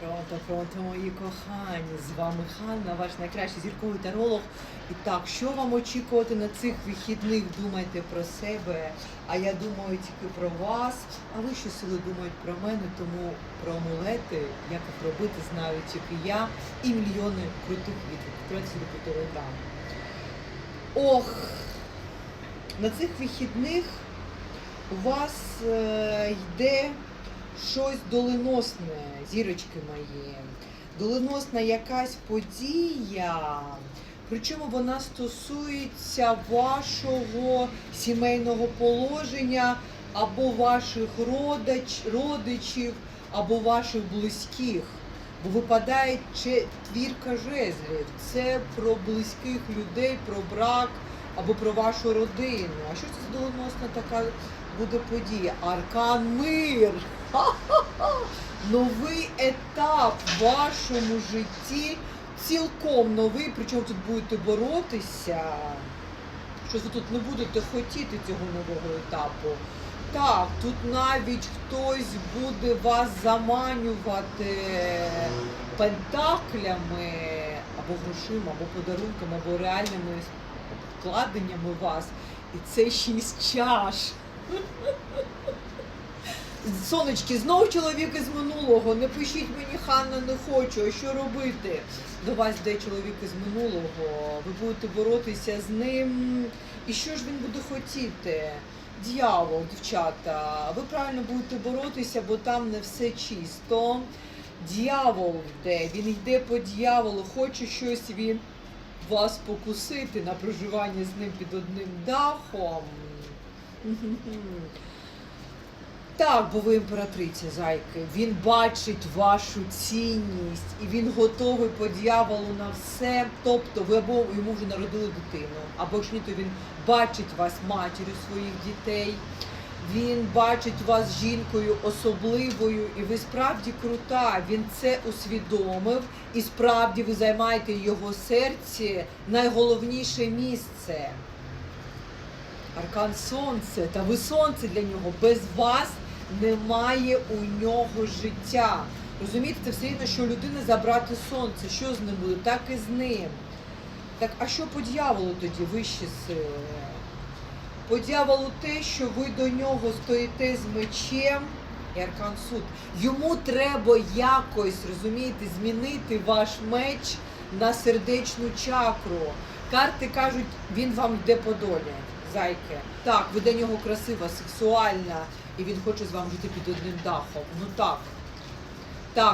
Пронто, пронто, мої кохані! З вами Ханна, ваш найкращий зірковий таролог. І так, що вам очікувати на цих вихідних? Думайте про себе, а я думаю тільки про вас. А ви що сили думають про мене, тому про амулети, як їх робити, знаю тільки я і мільйони крутих відгуків. по телеграму. Ох, на цих вихідних у вас е, йде щось доленосне, зірочки мої. Доленосна якась подія. Причому вона стосується вашого сімейного положення або ваших родич, родичів, або ваших близьких. Бо випадає четвірка жезлів. Це про близьких людей, про брак або про вашу родину. А що це за доленосна така буде подія? Аркан мир. Ха-ха-ха! Новий етап в вашому житті, цілком новий, причому тут будете боротися. Щось ви тут не будете хотіти цього нового етапу. Так, тут навіть хтось буде вас заманювати пентаклями або грошима, або подарунками, або реальними вкладеннями вас. І це шість чаш. Сонечки, знов чоловік із минулого. Не пишіть мені, Ханна, не хочу. А що робити? До вас йде чоловік із минулого. Ви будете боротися з ним. І що ж він буде хотіти? Дьявол, дівчата, ви правильно будете боротися, бо там не все чисто. Дьявол йде, він йде по дьяволу, хоче щось він вас покусити на проживання з ним під одним дахом. Так, бо ви імператриця, зайки. Він бачить вашу цінність і він готовий по дьяволу на все. Тобто ви або йому вже народили дитину, або ж ні, то він бачить вас матір'ю своїх дітей. Він бачить вас жінкою особливою, і ви справді крута. Він це усвідомив, і справді ви займаєте його серці найголовніше місце. Аркан сонце, та ви сонце для нього. Без вас немає у нього життя. Розумієте, це все рівно, що у людини забрати сонце. Що з ним буде? Так і з ним. Так, а що по дьяволу тоді вищі сили? По дьяволу те, що ви до нього стоїте з мечем і аркан суд. Йому треба якось, розумієте, змінити ваш меч на сердечну чакру. Карти кажуть, він вам йде по долі, зайки. Так, ви до нього красива, сексуальна, і він хоче з вами жити під одним дахом. Ну так. Так.